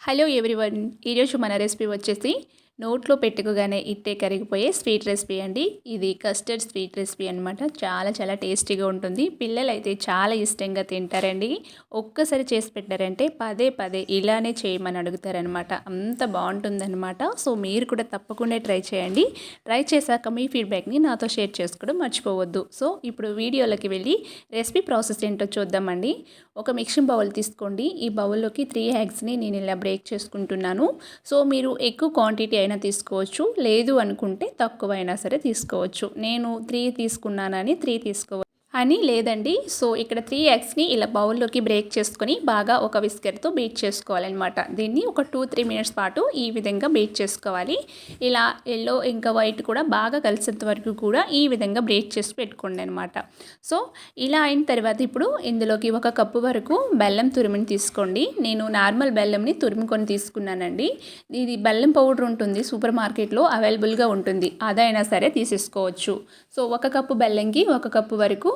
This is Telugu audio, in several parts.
హలో ఎవ్రీవన్ ఈరోజు మన రెసిపీ వచ్చేసి నోట్లో పెట్టుకోగానే ఇట్టే కరిగిపోయే స్వీట్ రెసిపీ అండి. ఇది కస్టర్డ్ స్వీట్ రెసిపీ అనమాట చాలా చాలా టేస్టీగా ఉంటుంది. పిల్లలు అయితే చాలా ఇష్టంగా తింటారండి. ఒక్కసారి చేసి పెట్టారంటే పదే పదే ఇలానే చేయమని అడుగుతారనమాట అంత బాగుంటుందన్నమాట. సో మీరు కూడా తప్పకుండా ట్రై చేయండి. ట్రై చేశాక మీ ఫీడ్బ్యాక్ని నాతో షేర్ చేసుకోవడం మర్చిపోవద్దు. సో ఇప్పుడు వీడియోలోకి వెళ్ళి రెసిపీ ప్రాసెస్ ఏంటో చూద్దామండి. ఒక మిక్సింగ్ బౌల్ తీసుకోండి. ఈ బౌల్లోకి త్రీ హ్యాగ్స్ని నేను ఇలా బ్రేక్ చేసుకుంటున్నాను. సో మీరు ఎక్కువ క్వాంటిటీ అయినా తీసుకోవచ్చు. లేదు అనుకుంటే తక్కువైనా సరే తీసుకోవచ్చు. నేను త్రీ తీసుకున్నానని త్రీ తీసుకోవచ్చు. అని లేదండి. సో ఇక్కడ త్రీ ఎగ్స్ని ఇలా బౌల్లోకి బ్రేక్ చేసుకొని బాగా ఒక విస్కర్తో బీట్ చేసుకోవాలన్నమాట. దీన్ని ఒక టూ త్రీ మినిట్స్ పాటు ఈ విధంగా బీట్ చేసుకోవాలి. ఇలా ఎల్లో ఇంకా వైట్ కూడా బాగా కలిసేంత వరకు కూడా ఈ విధంగా బ్రేక్ చేసి పెట్టుకోండి అనమాట సో ఇలా అయిన తర్వాత ఇప్పుడు ఇందులోకి ఒక కప్పు వరకు బెల్లం తురిమిని తీసుకోండి. నేను నార్మల్ బెల్లంని తురుముకొని తీసుకున్నానండి. ఇది బెల్లం పౌడర్ ఉంటుంది సూపర్ మార్కెట్లో అవైలబుల్గా ఉంటుంది. అదైనా సరే తీసేసుకోవచ్చు. సో ఒక కప్పు బెల్లంకి ఒక కప్పు వరకు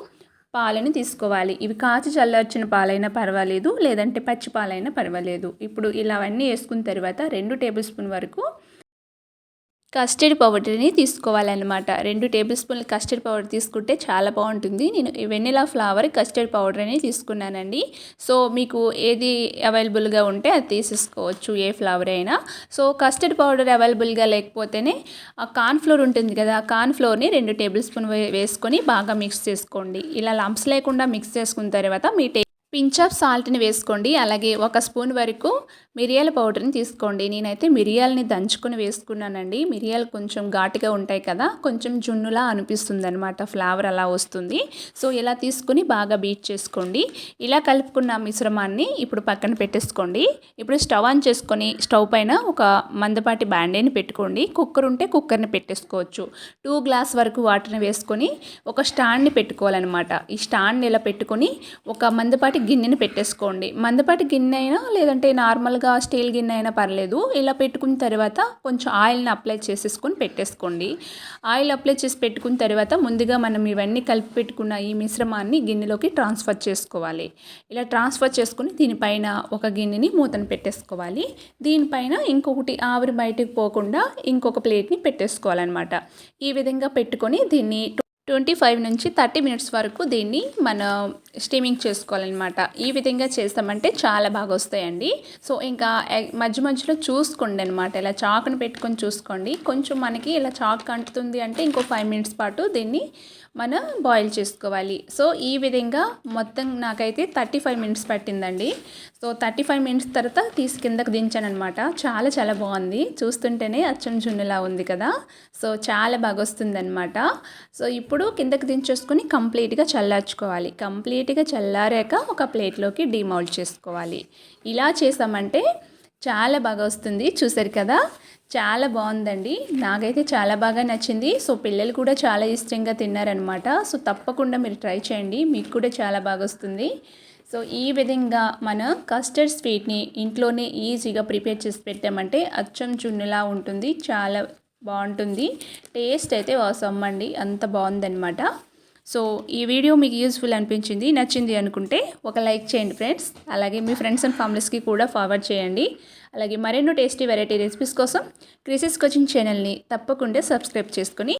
పాలను తీసుకోవాలి. ఇవి కాచి చల్లార్చిన పాలైనా పర్వాలేదు లేదంటే పచ్చి పాలైనా పర్వాలేదు. ఇప్పుడు ఇలా అవన్నీ వేసుకున్న తర్వాత రెండు టేబుల్ స్పూన్ వరకు కస్టర్డ్ పౌడర్ని తీసుకోవాలన్నమాట. రెండు టేబుల్ స్పూన్లు కస్టర్డ్ పౌడర్ తీసుకుంటే చాలా బాగుంటుంది. నేను వెనిలా ఫ్లవర్ కస్టర్డ్ పౌడర్ అని తీసుకున్నానండి. సో మీకు ఏది అవైలబుల్గా ఉంటే అది తీసేసుకోవచ్చు ఏ ఫ్లవర్ అయినా. సో కస్టర్డ్ పౌడర్ అవైలబుల్గా లేకపోతేనే ఆ కార్న్ఫ్లోర్ ఉంటుంది కదా ఆ కార్న్ ఫ్లోర్ని రెండు టేబుల్ స్పూన్ వేసుకొని బాగా మిక్స్ చేసుకోండి. ఇలా లంప్స్ లేకుండా మిక్స్ చేసుకున్న తర్వాత మీ పించ్ ఆఫ్ సాల్ట్ని వేసుకోండి. అలాగే ఒక స్పూన్ వరకు మిరియాల పౌడర్ని తీసుకోండి. నేనైతే మిరియాలని దంచుకుని వేసుకున్నానండి. మిరియాలు కొంచెం ఘాటుగా ఉంటాయి కదా కొంచెం జున్నులా అనిపిస్తుంది అనమాట ఫ్లేవర్ అలా వస్తుంది. సో ఇలా తీసుకొని బాగా బీట్ చేసుకోండి. ఇలా కలుపుకున్న మిశ్రమాన్ని ఇప్పుడు పక్కన పెట్టేసుకోండి. ఇప్పుడు స్టవ్ ఆన్ చేసుకొని స్టవ్ పైన ఒక మందపాటి బ్యాండేని పెట్టుకోండి. కుక్కర్ ఉంటే కుక్కర్ని పెట్టేసుకోవచ్చు. టూ గ్లాస్ వరకు వాటర్ని వేసుకొని ఒక స్టాండ్ని పెట్టుకోవాలన్నమాట. ఈ స్టాండ్ని ఇలా పెట్టుకొని ఒక మందపాటి గిన్నెని పెట్టేసుకోండి. మందపాటి గిన్నె అయినా లేదంటే నార్మల్గా నార్మల్గా స్టీల్ గిన్నె అయినా పర్లేదు. ఇలా పెట్టుకున్న తర్వాత కొంచెం ఆయిల్ని అప్లై చేసేసుకొని పెట్టేసుకోండి. ఆయిల్ అప్లై చేసి పెట్టుకున్న తర్వాత ముందుగా మనం ఇవన్నీ కలిపి పెట్టుకున్న ఈ మిశ్రమాన్ని గిన్నెలోకి ట్రాన్స్ఫర్ చేసుకోవాలి. ఇలా ట్రాన్స్ఫర్ చేసుకుని దీనిపైన ఒక గిన్నెని మూతను పెట్టేసుకోవాలి. దీనిపైన ఇంకొకటి ఆవిరి బయటకు పోకుండా ఇంకొక ప్లేట్ని పెట్టేసుకోవాలన్నమాట. ఈ విధంగా పెట్టుకొని దీన్ని ట్వంటీ ఫైవ్ నుంచి థర్టీ మినిట్స్ వరకు దీన్ని మన స్టీమింగ్ చేసుకోవాలన్నమాట. ఈ విధంగా చేస్తామంటే చాలా బాగా వస్తాయండి సో ఇంకా మధ్య మధ్యలో చూసుకోండి అనమాట ఇలా చాకును పెట్టుకొని చూసుకోండి. కొంచెం మనకి ఇలా చాక్ అంటుతుంది అంటే ఇంకో ఫైవ్ మినిట్స్ పాటు దీన్ని మనం బాయిల్ చేసుకోవాలి. సో ఈ విధంగా మొత్తం నాకైతే థర్టీ ఫైవ్ మినిట్స్ పట్టిందండి. సో థర్టీ ఫైవ్ మినిట్స్ తర్వాత తీసి కిందకు దించాను అనమాట చాలా చాలా బాగుంది. చూస్తుంటేనే అచ్చం జున్నులా ఉంది కదా. సో చాలా బాగా వస్తుందనమాట సో ఇప్పుడు కిందకు దించేసుకొని కంప్లీట్గా చల్లార్చుకోవాలి. కంప్లీట్ నీట్గా చల్లారాక ఒక ప్లేట్లోకి డిమౌల్డ్ చేసుకోవాలి. ఇలా చేసామంటే చాలా బాగా వస్తుంది. చూసారు కదా? చాలా బాగుందండి. నాకైతే చాలా బాగా నచ్చింది. సో పిల్లలు కూడా చాలా ఇష్టంగా తిన్నారనమాట సో తప్పకుండా మీరు ట్రై చేయండి. మీకు కూడా చాలా బాగా వస్తుంది. సో ఈ విధంగా మన కస్టర్డ్ స్వీట్ని ఇంట్లోనే ఈజీగా ప్రిపేర్ చేసి పెట్టామంటే అచ్చం చున్నులా ఉంటుంది. చాలా బాగుంటుంది. టేస్ట్ అయితే వాసమ్మండి అంత బాగుందనమాట సో ఈ వీడియో మీకు యూస్ఫుల్ అనిపించింది నచ్చింది అనుకుంటే ఒక లైక్ చేయండి ఫ్రెండ్స్ అలాగే మీ ఫ్రెండ్స్ అండ్ ఫ్యామిలీస్కి కూడా ఫార్వర్డ్ చేయండి. అలాగే మరెన్నో టేస్టీ వెరైటీ రెసిపీస్ కోసం క్రిసెస్ కోచింగ్ ఛానల్ని తప్పకుండా సబ్స్క్రైబ్ చేసుకొని